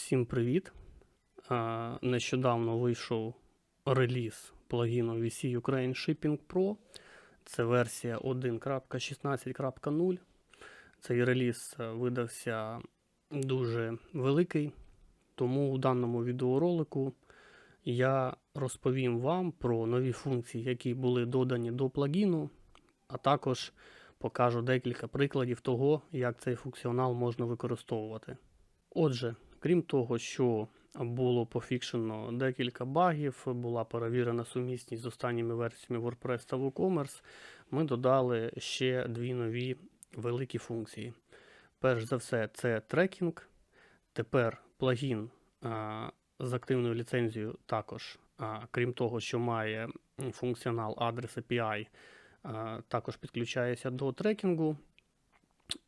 Всім привіт! Нещодавно вийшов реліз плагіну VC Ukraine Shipping Pro. Це версія 1.16.0. Цей реліз видався дуже великий, тому у даному відеоролику я розповім вам про нові функції, які були додані до плагіну, а також покажу декілька прикладів того, як цей функціонал можна використовувати. Отже, крім того, що було пофікшено декілька багів, була перевірена сумісність з останніми версіями WordPress та WooCommerce, ми додали ще дві нові великі функції. Перш за все, це трекінг. Тепер плагін а, з активною ліцензією також, а, крім того, що має функціонал адрес API, а, також підключається до трекінгу.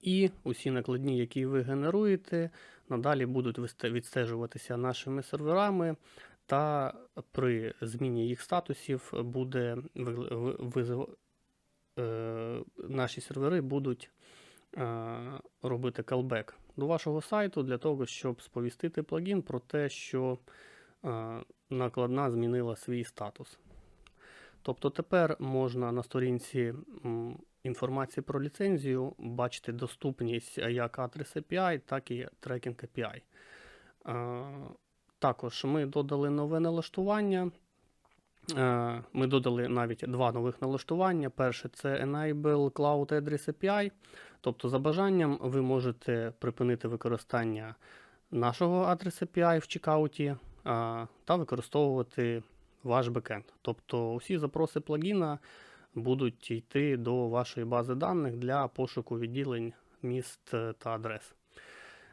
І усі накладні, які ви генеруєте, надалі будуть відстежуватися нашими серверами, та при зміні їх статусів буде е, наші сервери будуть е, робити callback до вашого сайту для того, щоб сповістити плагін про те, що е, накладна змінила свій статус. Тобто тепер можна на сторінці інформації про ліцензію бачити доступність як адрес API, так і трекінг API. Е, Також ми додали нове налаштування. Е, Ми додали навіть два нових налаштування. Перше це Enable Cloud Address API. Тобто, за бажанням, ви можете припинити використання нашого адреса API в чекауті е, та використовувати ваш бекенд. Тобто усі запроси плагіна будуть йти до вашої бази даних для пошуку відділень міст е, та адрес.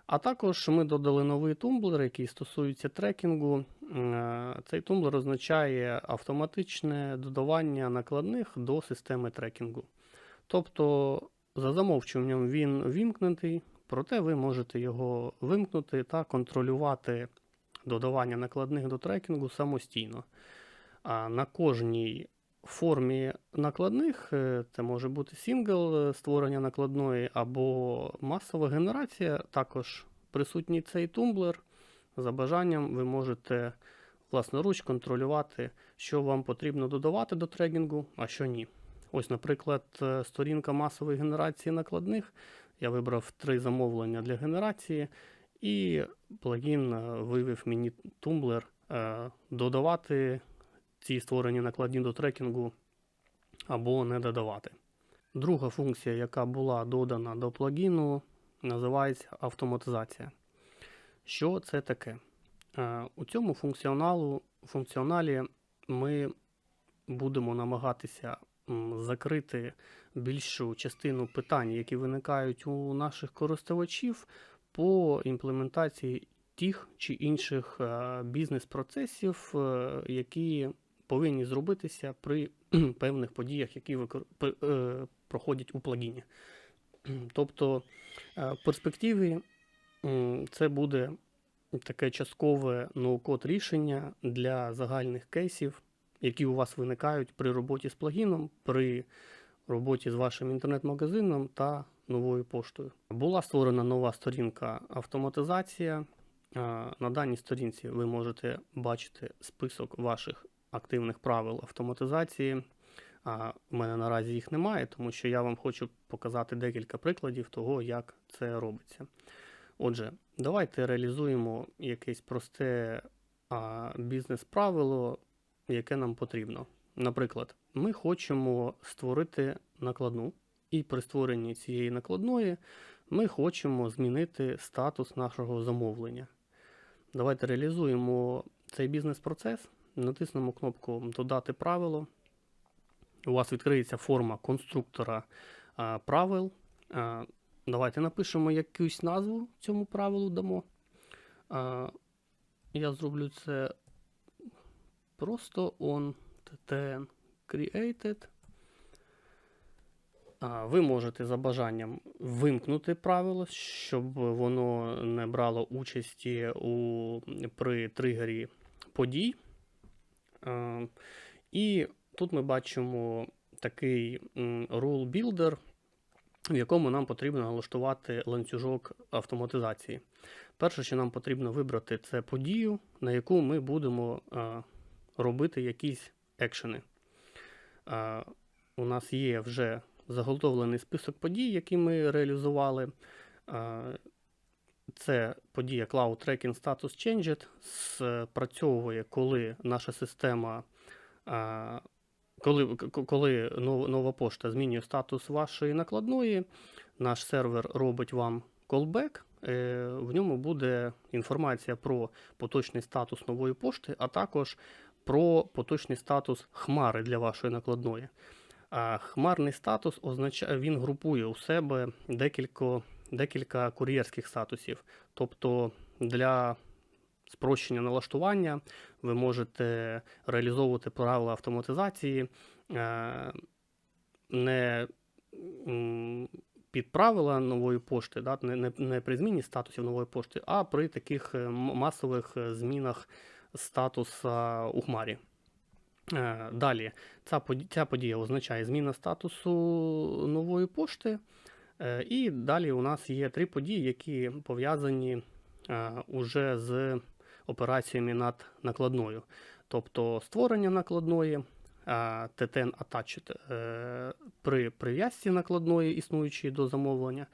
А також ми додали новий тумблер, який стосується трекінгу. Е, Цей тумблер означає автоматичне додавання накладних до системи трекінгу. Тобто, за замовчуванням він вімкнутий, проте ви можете його вимкнути та контролювати додавання накладних до трекінгу самостійно. На кожній формі накладних це може бути сингл е, створення накладної або масова генерація. Також присутній цей тумблер. За бажанням ви можете власноруч контролювати, що вам потрібно додавати до трекінгу, а що ні. Ось, наприклад, е, сторінка масової генерації накладних. Я вибрав три замовлення для генерації, і плагін е, вивів мені тумблер е, додавати ці створені накладні до трекінгу або не додавати. Друга функція, яка була додана до плагіну, називається автоматизація. Що це таке? Е, У цьому функціоналу, функціоналі ми будемо намагатися закрити більшу частину питань, які виникають у наших користувачів по імплементації тих чи інших е, бізнес-процесів, е, які повинні зробитися при певних подіях, які е, проходять у плагіні. Тобто е, в перспективі це буде таке часткове ноу-код рішення для загальних кейсів, які у вас виникають при роботі з плагіном, при роботі з вашим інтернет-магазином та новою поштою. Була створена нова сторінка автоматизація. На даній сторінці ви можете бачити список ваших активних правил автоматизації. А в мене наразі їх немає, тому що я вам хочу показати декілька прикладів того, як це робиться. Отже, давайте реалізуємо якесь просте бізнес-правило, яке нам потрібно. Наприклад, ми хочемо створити накладну, і при створенні цієї накладної ми хочемо змінити статус нашого замовлення. Давайте реалізуємо цей бізнес-процес, натиснемо кнопку Додати правило. У вас відкриється форма конструктора правил. Давайте напишемо якусь назву цьому правилу дамо. Я зроблю це просто on ttn created. Ви можете за бажанням вимкнути правило, щоб воно не брало участі у, при тригері подій. А, І тут ми бачимо такий rule builder, в якому нам потрібно налаштувати ланцюжок автоматизації. Перше, що нам потрібно вибрати, це подію, на яку ми будемо робити якісь екшени. У нас є вже заготовлений список подій, які ми реалізували. Це подія Cloud Tracking Status Changed, спрацьовує, коли наша система, коли, коли нова пошта змінює статус вашої накладної, наш сервер робить вам е, в ньому буде інформація про поточний статус нової пошти, а також про поточний статус хмари для вашої накладної. А хмарний статус означає, він групує у себе декілька, декілька кур'єрських статусів. Тобто для спрощення налаштування ви можете реалізовувати правила автоматизації е, не під правила нової пошти, да, не, не, при зміні статусів нової пошти, а при таких е, масових е, змінах статуса у хмарі. Далі, ця подія означає зміна статусу нової пошти. Е, І далі у нас є три події, які пов'язані е, уже з операціями над накладною. Тобто створення накладної, е, TTN Attached е, при прив'язці накладної, існуючої до замовлення,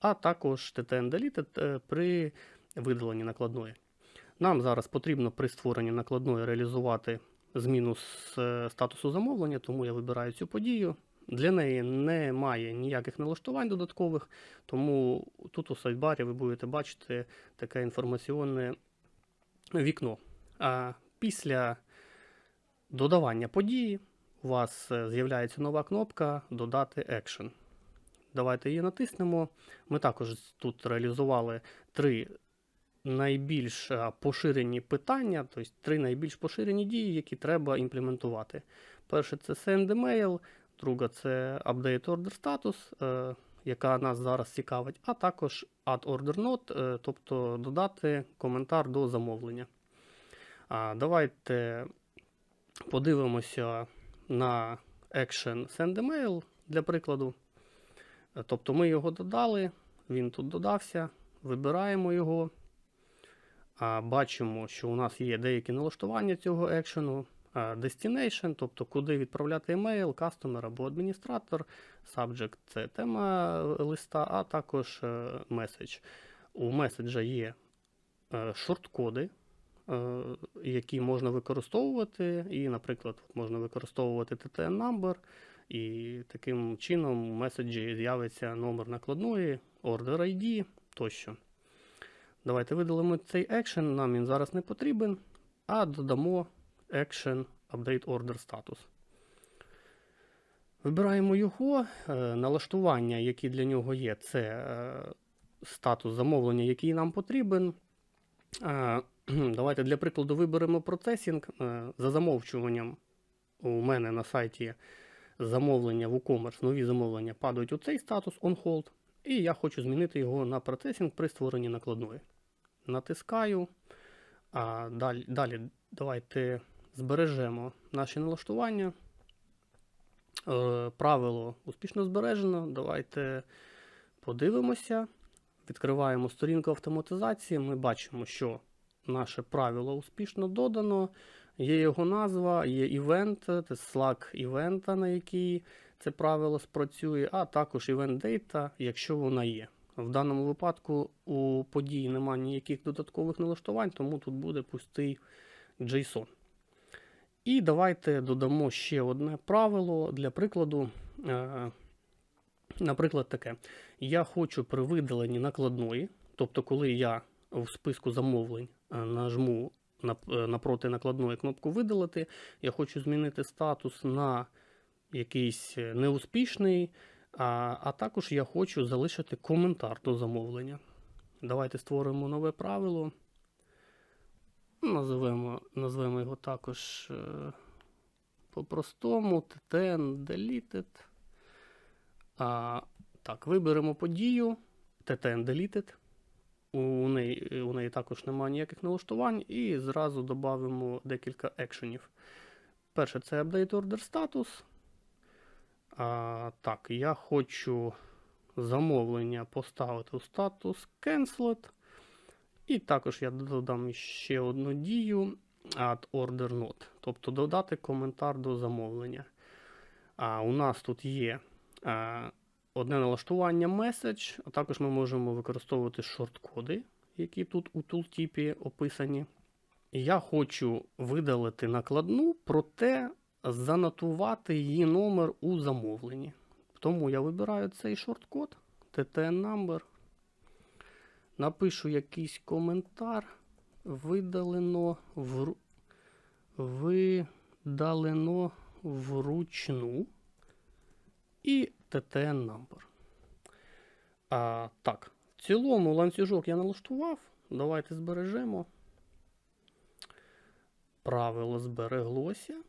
а також TTN Deleted е, при видаленні накладної. Нам зараз потрібно при створенні накладної реалізувати зміну е, статусу замовлення, тому я вибираю цю подію. Для неї немає ніяких налаштувань додаткових, тому тут у сайдбарі ви будете бачити таке інформаційне вікно. А після додавання події у вас е, з'являється нова кнопка Додати Action. Давайте її натиснемо. Ми також тут реалізували три найбільш е, поширені питання, тобто три найбільш поширені дії, які треба імплементувати. Перше це send email, друга це update order status, е, яка нас зараз цікавить, а також add order note, е, тобто додати коментар до замовлення. А, давайте подивимося на action send email для прикладу. Е, Тобто ми його додали, він тут додався, вибираємо його. Бачимо, що у нас є деякі налаштування цього екшену. А, Destination, тобто куди відправляти емейл, кастомер або адміністратор, subject – це тема е, листа, а також е, меседж. У меседжа є е, шорткоди, е, які можна використовувати. І, наприклад, можна використовувати TTN number, і таким чином в меседжі з'явиться номер накладної, order ID тощо. Давайте видалимо цей екшен, нам він зараз не потрібен, а додамо action update order status. Вибираємо його. е, Налаштування, які для нього є, це е, статус замовлення, який нам потрібен. Е, Давайте для прикладу виберемо процесінг. За замовчуванням у мене на сайті замовлення в WooCommerce, нові замовлення падають у цей статус on hold. І я хочу змінити його на процесінг при створенні накладної. Натискаю. А далі, далі давайте збережемо наші налаштування. Е, правило успішно збережено. Давайте подивимося. Відкриваємо сторінку автоматизації. Ми бачимо, що наше правило успішно додано. Є його назва, є івент, це Slack івента, на який це правило спрацює, а також івент data, якщо вона є. В даному випадку у події немає ніяких додаткових налаштувань, тому тут буде пустий JSON. І давайте додамо ще одне правило для прикладу. Е, Наприклад, таке. Я хочу при видаленні накладної, тобто, коли я в списку замовлень е, нажму е, напроти накладної кнопку видалити, я хочу змінити статус на якийсь неуспішний, а, а також я хочу залишити коментар до замовлення. Давайте створимо нове правило. Називемо, назвемо його також е, по-простому TTN Deleted. А, так, виберемо подію TTN Deleted. У неї, у неї також немає ніяких налаштувань, і зразу додамо декілька екшенів. Перше це Update Order Status. А, так, я хочу замовлення поставити у статус Cancelled. І також я додам ще одну дію add order note, тобто додати коментар до замовлення. А у нас тут є а, одне налаштування message, а також ми можемо використовувати шорткоди, які тут у тултіпі описані. Я хочу видалити накладну, проте занотувати її номер у замовленні. Тому я вибираю цей шорткод TTN number. Напишу якийсь коментар. Видалено вру... видалено вручну і TTN number. А, так, в цілому ланцюжок я налаштував. Давайте збережемо. Правило збереглося.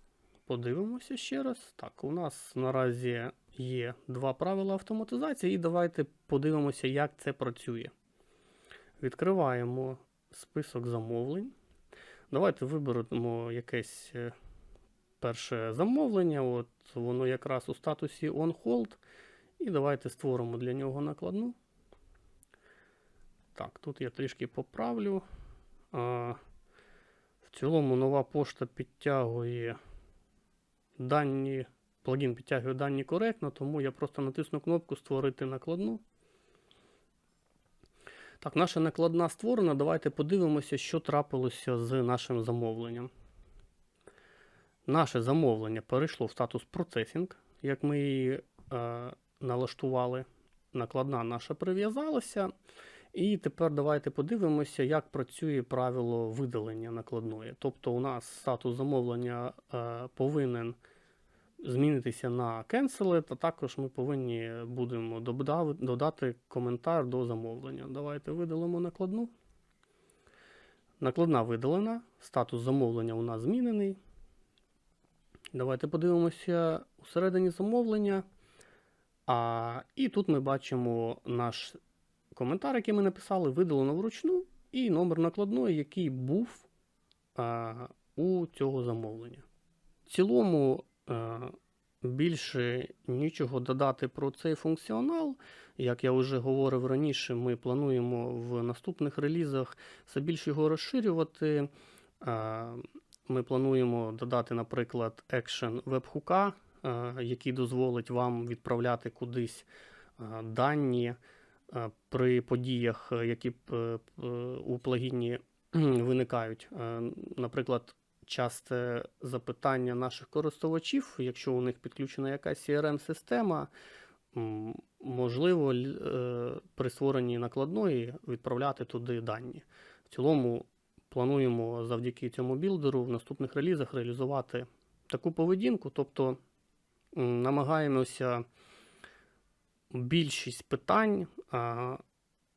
Подивимося ще раз. Так, у нас наразі є два правила автоматизації, і давайте подивимося, як це працює. Відкриваємо список замовлень. Давайте виберемо якесь е, перше замовлення. От воно якраз у статусі on hold. І давайте створимо для нього накладну. Так, тут я трішки поправлю. А, в цілому нова пошта підтягує дані, плагін підтягує дані коректно, тому я просто натисну кнопку Створити накладну. Так, наша накладна створена. Давайте подивимося, що трапилося з нашим замовленням. Наше замовлення перейшло в статус процесінг, як ми її е, налаштували. Накладна наша прив'язалася. І тепер давайте подивимося, як працює правило видалення накладної. Тобто, у нас статус замовлення е, повинен змінитися на cancel, а також ми повинні будемо додати коментар до замовлення. Давайте видалимо накладну. Накладна видалена, статус замовлення у нас змінений. Давайте подивимося усередині замовлення. А, і тут ми бачимо наш коментар, який ми написали, видалено вручну, і номер накладної, який був а, у цього замовлення. В цілому е, більше нічого додати про цей функціонал. Як я вже говорив раніше, ми плануємо в наступних релізах все більше його розширювати. Е, Ми плануємо додати, наприклад, екшен веб-хука, е, який дозволить вам відправляти кудись е, дані е, при подіях, е, які у плагіні виникають. Е, Наприклад, часте запитання наших користувачів, якщо у них підключена якась CRM-система, можливо е, при створенні накладної відправляти туди дані. В цілому плануємо завдяки цьому білдеру в наступних релізах реалізувати таку поведінку, тобто намагаємося більшість питань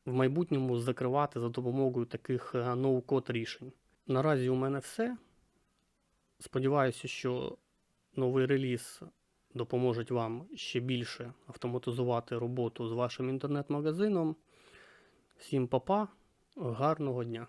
в майбутньому закривати за допомогою таких е, ноу-код рішень. Наразі у мене все. Сподіваюся, що новий реліз допоможе вам ще більше автоматизувати роботу з вашим інтернет-магазином. Всім па-па, гарного дня!